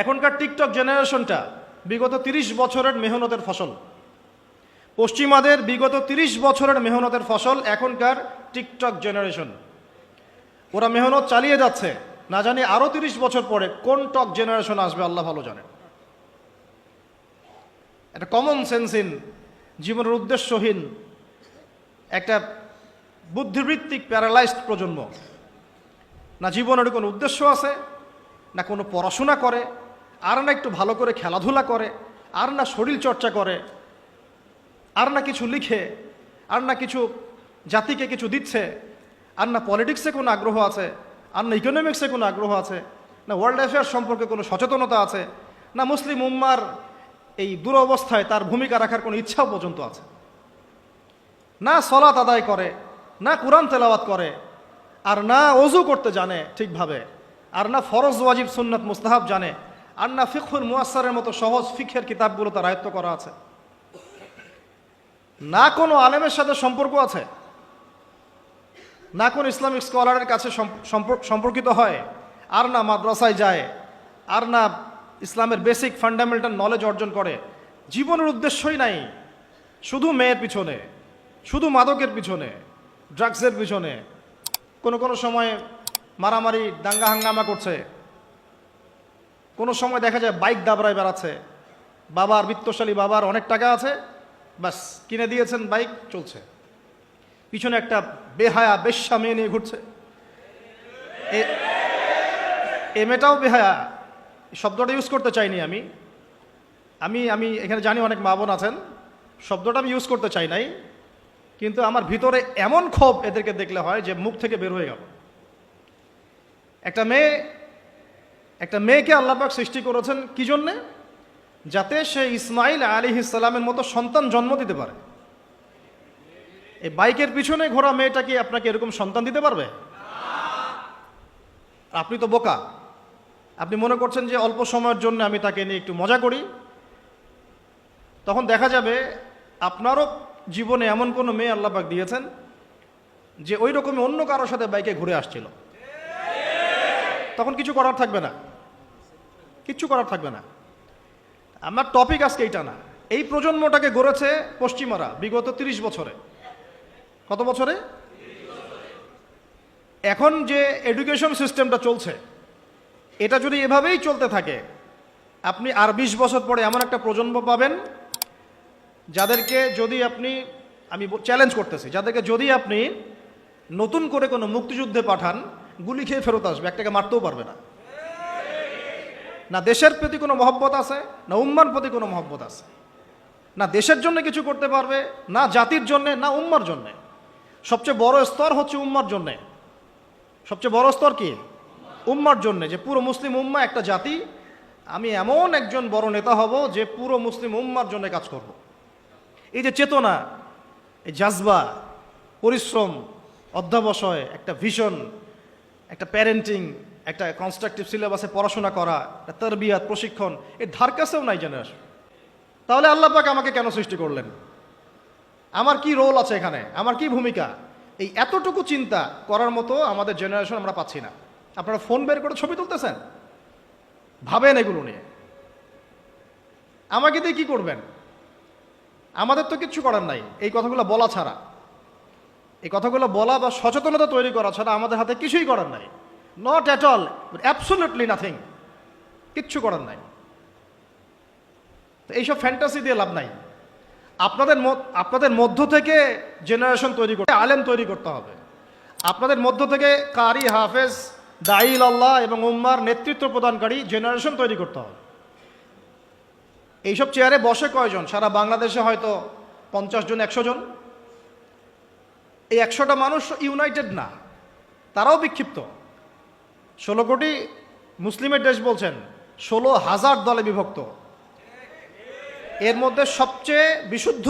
এখনকার টিকটক জেনারেশনটা বিগত তিরিশ বছরের মেহনতের ফসল। পশ্চিমাদের বিগত তিরিশ বছরের মেহনতের ফসল এখনকার টিকটক জেনারেশন ওরা মেহনত চালিয়ে যাচ্ছে। না জানি আরও তিরিশ বছর পরে কোন টক জেনারেশন আসবে, আল্লাহ ভালো জানে একটা কমন সেন্সহীন জীবনের উদ্দেশ্যহীন, একটা বুদ্ধিবৃত্তিক প্যারালাইজড প্রজন্ম। না জীবনের কোনো উদ্দেশ্য আছে, না কোনো পড়াশোনা করে আর না একটু ভালো করে খেলাধুলা করে আর না শরীর চর্চা করে আর না কিছু লিখে আর না কিছু জাতিকে কিছু দিচ্ছে আর না পলিটিক্সে কোনো আগ্রহ আছে আর না ইকোনমিক্সে কোনো আগ্রহ আছে, না ওয়ার্ল্ড অ্যাফেয়ার্স সম্পর্কে কোনো সচেতনতা আছে, না মুসলিম উম্মার এই দুরবস্থায় তার ভূমিকা রাখার কোনো ইচ্ছাও পর্যন্ত আছে। না সলাত আদায় করে, না কোরআন তেলাওয়াত করে, আর না অজু করতে জানে ঠিকভাবে, আর না ফরজ, ওয়াজিব, সুন্নাত, মুস্তাহাব জানে আর না ফিখুল মুয়াসারের মতো সহজ ফিখের কিতাবগুলো তার আয়ত্ত করা আছে। না কোনো আলেমের সাথে সম্পর্ক আছে? না কোন ইসলামিক স্কলারের কাছে সম্পর্কিত হয়? আর না মাদ্রাসায় যায়? আর না ইসলামের বেসিক ফান্ডামেন্টাল নলেজ অর্জন করে? জীবনের উদ্দেশ্যই নাই। শুধু মেয়ের পিছনে, শুধু মাদকের পিছনে, ড্রাগসের পিছনে। কোনো কোনো সময় মারামারি, দাঙ্গা হাঙ্গামা করছে। কোনো সময় দেখা যায় বাইক দাবড়ায় বেড়াচ্ছে। বাবার বিত্তশালী বাবার অনেক টাকা আছে বাস কিনে দিয়েছেন, বাইক চলছে। পিছনে একটা বেহায়া, বেশ্যা মেয়ে নিয়ে ঘুরছে। এ- মেয়েটাও বেহায়া। শব্দটা ইউজ করতে চাইনি আমি। আমি আমি এখানে জানি অনেক মা বোন আছেন, শব্দটা আমি ইউজ করতে চাই নাই। কিন্তু আমার ভিতরে এমন ক্ষোভ এদেরকে দেখলে হয় যে মুখ থেকে বের হয়ে গেল। একটা মেয়ে একটা মেয়েকে আল্লাপাক সৃষ্টি করেছেন কি জন্যে? যাতে সে ইসমাইল আলী ইসলামের মতো সন্তান জন্ম দিতে পারে। এই বাইকের পিছনে ঘোরা মেয়েটা কি আপনাকে এরকম সন্তান দিতে পারবে? আপনি তো বোকা। আপনি মনে করছেন যে অল্প সময়ের জন্য আমি তাকে নিয়ে একটু মজা করি। তখন দেখা যাবে আপনারও জীবনে এমন কোনো মেয়ে আল্লাপাক দিয়েছেন যে ওই রকমই অন্য কারোর সাথে বাইকে ঘুরে আসছিল। তখন কিছু করার থাকবে না। কিচ্ছু করার থাকবে না। আমার টপিক আজকে এইটা না। এই প্রজন্মটাকে গড়েছে পশ্চিমারা বিগত তিরিশ বছরে। কত বছরে? এখন যে এডুকেশন সিস্টেমটা চলছে, এটা যদি এভাবেই চলতে থাকে, আপনি আর বিশ বছর পরে এমন একটা প্রজন্ম পাবেন, যাদেরকে যদি আপনি, আমি চ্যালেঞ্জ করতেছি, যাদেরকে যদি আপনি নতুন করে কোনো মুক্তিযুদ্ধে পাঠান গুলি খেয়ে ফেরত আসবে, একটাকে মারতেও পারবে না। না দেশের প্রতি কোনো মহব্বত আছে, না উম্মার প্রতি কোনো মহব্বত আছে। না দেশের জন্য কিছু করতে পারবে, না জাতির জন্যে, না উম্মার জন্যে। সবচেয়ে বড় স্তর হচ্ছে উম্মার জন্যে। সবচেয়ে বড় স্তর কি? উম্মার জন্যে, যে পুরো মুসলিম উম্মা একটা জাতি, আমি এমন একজন বড় নেতা হব যে পুরো মুসলিম উম্মার জন্য কাজ করব। এই যে চেতনা, এই জাজবা, পরিশ্রম, অধ্যাবসয়, একটা ভিশন একটা প্যারেন্টিং একটা কনস্ট্রাকটিভ সিলেবাসে পড়াশোনা করা, একটা তরবিয়াত, প্রশিক্ষণ, এর ধার কাছেও নাই জেনারেশন তাহলে আল্লাহ পাক আমাকে কেন সৃষ্টি করলেন? আমার কি রোল আছে এখানে? আমার কি ভূমিকা? এই এতটুকু চিন্তা করার মতো আমাদের জেনারেশন আমরা পাচ্ছি না। আপনারা ফোন বের করে ছবি তুলতেছেন? ভাবেন এগুলো নিয়ে। আমাকে দিয়ে কি করবেন? আমাদের তো কিচ্ছু করার নাই। এই কথাগুলো বলা ছাড়া। এই কথাগুলো বলা বা সচেতনতা তৈরি করা ছাড়া আমাদের হাতে কিছুই করার নাই। Not at all absolutely nothing কিচ্ছু করার নাই। তো এইসব ফ্যান্টাসি দিয়ে লাভ নাই। আপনাদের আপনাদের মধ্য থেকে জেনারেশন তৈরি করতে, আলেম তৈরি করতে হবে। আপনাদের মধ্য থেকে কারি, হাফেজ দাইল আল্লাহ এবং উম্মার নেতৃত্ব প্রদানকারী জেনারেশন তৈরি করতে হবে। এইসব চেয়ারে বসে কয়জন? সারা বাংলাদেশে হয়তো পঞ্চাশ জন, একশো জন। এই একশোটা মানুষ ইউনাইটেড না, তারাও বিক্ষিপ্ত। ষোলো কোটি মুসলিমের দেশ বলছেন, ষোলো হাজার দলে বিভক্ত। এর মধ্যে সবচেয়ে বিশুদ্ধ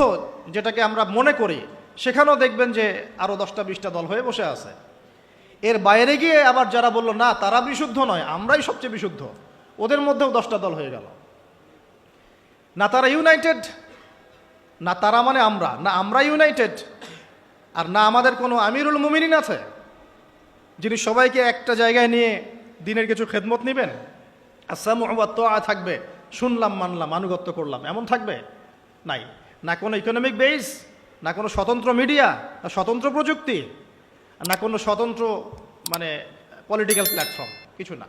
যেটাকে আমরা মনে করি, সেখানেও দেখবেন যে আরও দশটা, বিশটা দল হয়ে বসে আছে। এর বাইরে গিয়ে আবার যারা বলল, না, তারা বিশুদ্ধ নয়, আমরাই সবচেয়ে বিশুদ্ধ। ওদের মধ্যেও দশটা দল হয়ে গেল। না তারা ইউনাইটেড, না তারা মানে আমরা, না আমরা ইউনাইটেড আর না আমাদের কোনো আমিরুল মুমিনিন আছে? যিনি সবাইকে একটা জায়গায় নিয়ে দিনের কিছু খেদমত নেবেন? আসাম থাকবে। শুনলাম, মানলাম, আনুগত্য করলাম। এমন থাকবে? নাই। না কোনো ইকোনমিক বেস না কোনো স্বতন্ত্র মিডিয়া না স্বতন্ত্র প্রযুক্তি, না কোনো স্বতন্ত্র মানে পলিটিক্যাল প্ল্যাটফর্ম কিছু না।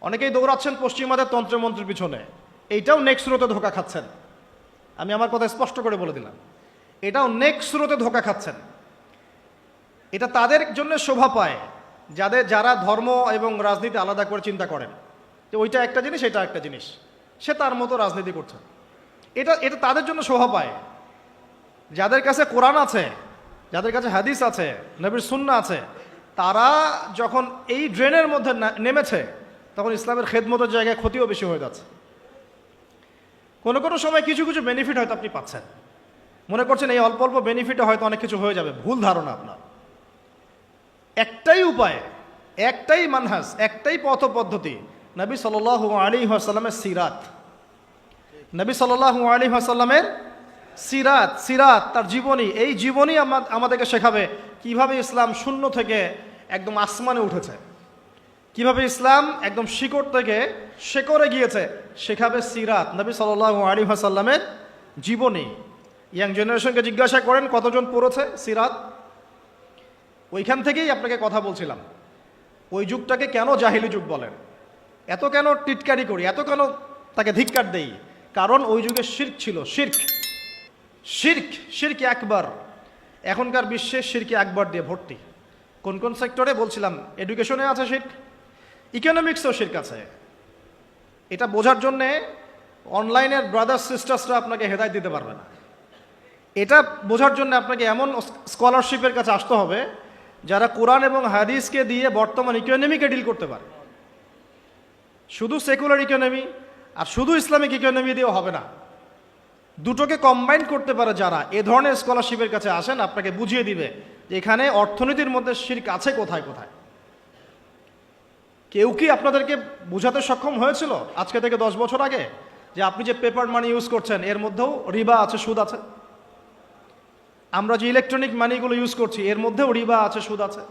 অনেকেই দৌড়াচ্ছেন পশ্চিমাদের তন্ত্রমন্ত্রের পিছনে। এইটাও নেক্সট স্রোতে ধোকা খাচ্ছেন। আমি আমার কথা স্পষ্ট করে বলে দিলাম। এটাও নেক্সট স্রোতে ধোকা খাচ্ছেন। এটা তাদের জন্য শোভা পায় যাদের যারা ধর্ম এবং রাজনীতি আলাদা করে চিন্তা করেন। যে ওইটা একটা জিনিস, এটা একটা জিনিস। সে তার মতো রাজনীতি করছে। এটা এটা তাদের জন্য শোভা পায়। যাদের কাছে কোরআন আছে, যাদের কাছে হাদিস আছে, নবীর সুন্না আছে, তারা যখন এই ড্রেনের মধ্যে নেমেছে, তখন ইসলামের খেদমতের জায়গায় ক্ষতিও বেশি হয়ে যাচ্ছে। কোনো কোনো সময় কিছু কিছু বেনিফিট হয়তো আপনি পাচ্ছেন। মনে করছেন এই অল্প অল্প বেনিফিটে হয়তো অনেক কিছু হয়ে যাবে। ভুল ধারণা আপনার। একটাই উপায়, একটাই মানহাস একটাই পথ পদ্ধতি, নবী সাল আলী আসাল্লামের সিরাত। নবী সাল আলী আসাল্লামের সিরাত সিরাত তার জীবনী, এই জীবনী আমা- আমাদেরকে শেখাবে কীভাবে ইসলাম শূন্য থেকে একদম আসমানে উঠেছে। কীভাবে ইসলাম একদম শিকড় থেকে শেকড়ে গিয়েছে, শেখাবে সিরাত নবী সাল আলী আসাল্লামের জীবনী। ইয়াং জেনারেশনকে জিজ্ঞাসা করেন, কতজন পড়েছে সিরাত? ওইখান থেকেই আপনাকে কথা বলছিলাম। ওই যুগটাকে কেন জাহিলি যুগ বলেন? এত কেন টিটকারি করি? এত কেন তাকে ধিক্কার দেই? কারণ ওই যুগে শির্ক ছিল, শির্ক। শির্ক শির্ক একবার। এখনকার বিশ্বে শিরকে একবার দিয়ে ভর্তি। কোন কোন সেক্টরে? বলছিলাম, এডুকেশনে আছে শির্ক, ইকোনমিক্সেও শির্ক আছে। এটা বোঝার জন্যে অনলাইনের ব্রাদার্স, সিস্টার্সরা আপনাকে হেদায় দিতে পারবে না। এটা বোঝার জন্য আপনাকে এমন স্কলারশিপের কাছে আসতে হবে, যারা কোরআন এবং হাদিসকে দিয়ে বর্তমান ইকোনমিকে ডিল করতে পারে। শুধু সেকুলার ইকোনমি আর শুধু ইসলামিক ইকোনমি দিয়েও হবে না। দুটোকে কম্বাইন করতে পারে যারা, এ ধরনের স্কলারশিপের কাছে আসেন, আপনাকে বুঝিয়ে দিবে যে এখানে অর্থনীতির মধ্যে শির্ক আছে কোথায় কোথায়। কেউ কি আপনাদেরকে বোঝাতে সক্ষম হয়েছিল আজকে থেকে দশ বছর আগে যে আপনি যে পেপার মানি ইউজ করছেন, এর মধ্যেও রিবা আছে, সুদ আছে? আমরা যে ইলেকট্রনিক মানিগুলো ইউজ করছি এর মধ্যেও রিবা আছে সুদ আছে।